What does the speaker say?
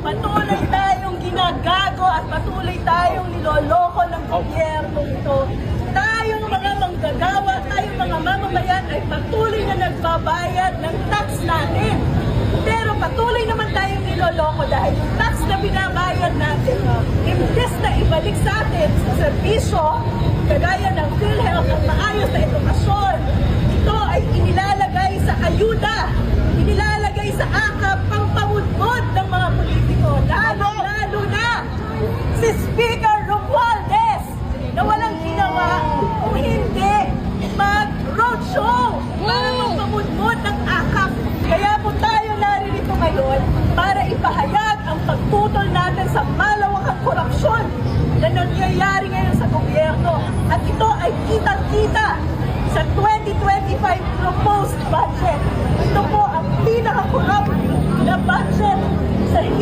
Patuloy tayong ginagago at patuloy tayong niloloko ng gobyerno ito. Tayong mga manggagawa, tayong mga mamamayan ay patuloy na nagbabayad ng tax natin. Pero patuloy naman tayong niloloko dahil yung tax na binabayad natin, imbes na ibalik sa atin sa serbisyo, kagaya ng PhilHealth at maayos si Speaker Romualdez na walang ginawa kung hindi mag-roadshow para magpamudmod ng akap. Kaya po tayo naririto ngayon para ipahayag ang pagtutol natin sa malawakang korupsyon na nangyayari ngayon sa gobyerno. At ito ay kitang-kita sa 2025 proposed budget.